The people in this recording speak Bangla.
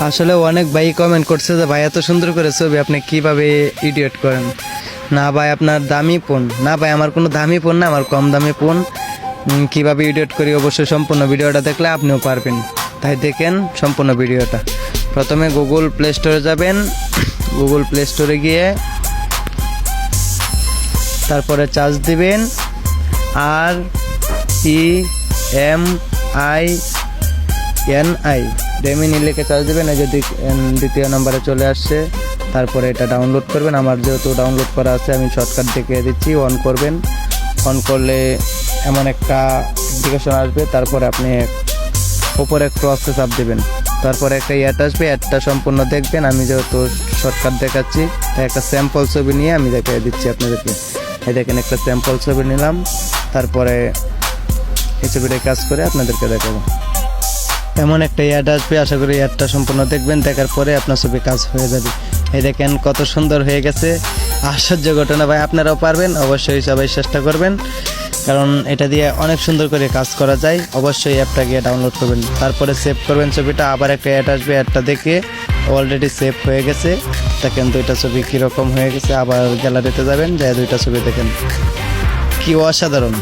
আসলে অনেক ভাই কমেন্ট করছে যে, ভাই, এত সুন্দর করে ছবি, আপনি কীভাবে ইডিয়েট করেন? না ভাই, আপনার দামি ফোন না ভাই, আমার কোনো দামি ফোন না, আমার কম দামি ফোন কীভাবে ইডিয়েট করি? অবশ্যই সম্পূর্ণ ভিডিওটা দেখলে আপনিও পারবেন। তাই দেখেন, সম্পূর্ণ ভিডিওটা। প্রথমে গুগল প্লে স্টোরে যাবেন। গুগল প্লে স্টোরে গিয়ে তারপরে চার্জ দিবেন। আর E M I N I ডেমিনি লিখে চার্জ দেবেন, এই যে দ্বিতীয় নম্বরে চলে আসছে। তারপরে এটা ডাউনলোড করবেন। আমার যেহেতু ডাউনলোড করা আছে, আমি শর্টকাট দেখে দিচ্ছি অন করবেন। অন করলে এমন একটা অ্যাপ্লিকেশন আসবে, তারপরে আপনি উপরে ক্রসে চাপ দেবেন। তারপরে একটা অ্যাড আসবে অ্যাডটা সম্পূর্ণ দেখবেন। আমি যেহেতু শর্টকাট দেখাচ্ছি, তাই একটা স্যাম্পল ছবি নিয়ে আমি দেখে দিচ্ছি আপনাদেরকে। এই দেখেন একটা স্যাম্পল ছবি নিলাম, তারপরে এই ছবিটা কাজ করে আপনাদেরকে দেখাবো। এমন একটা অ্যাড আসবে, আশা করি অ্যাডটা সম্পূর্ণ দেখবেন, দেখার পরে আপনার ছবি কাজ হয়ে যাবে। এই দেখেন কত সুন্দর হয়ে গেছে। আশ্চর্য ঘটনা ভাই, আপনারাও পারবেন, অবশ্যই সবাই চেষ্টা করবেন। কারণ এটা দিয়ে অনেক সুন্দর করে কাজ করা যায়। অবশ্যই অ্যাপটা গিয়ে ডাউনলোড করবেন। তারপরে সেভ করবেন ছবিটা, আবার একটা অ্যাড আসবে অ্যাডটা দেখে। অলরেডি সেভ হয়ে গেছে। দেখেন দুইটা ছবি কীরকম হয়ে গেছে, আবার গ্যালারিতে যাবেন যাই দুইটা ছবি দেখেন। কি অসাধারণ!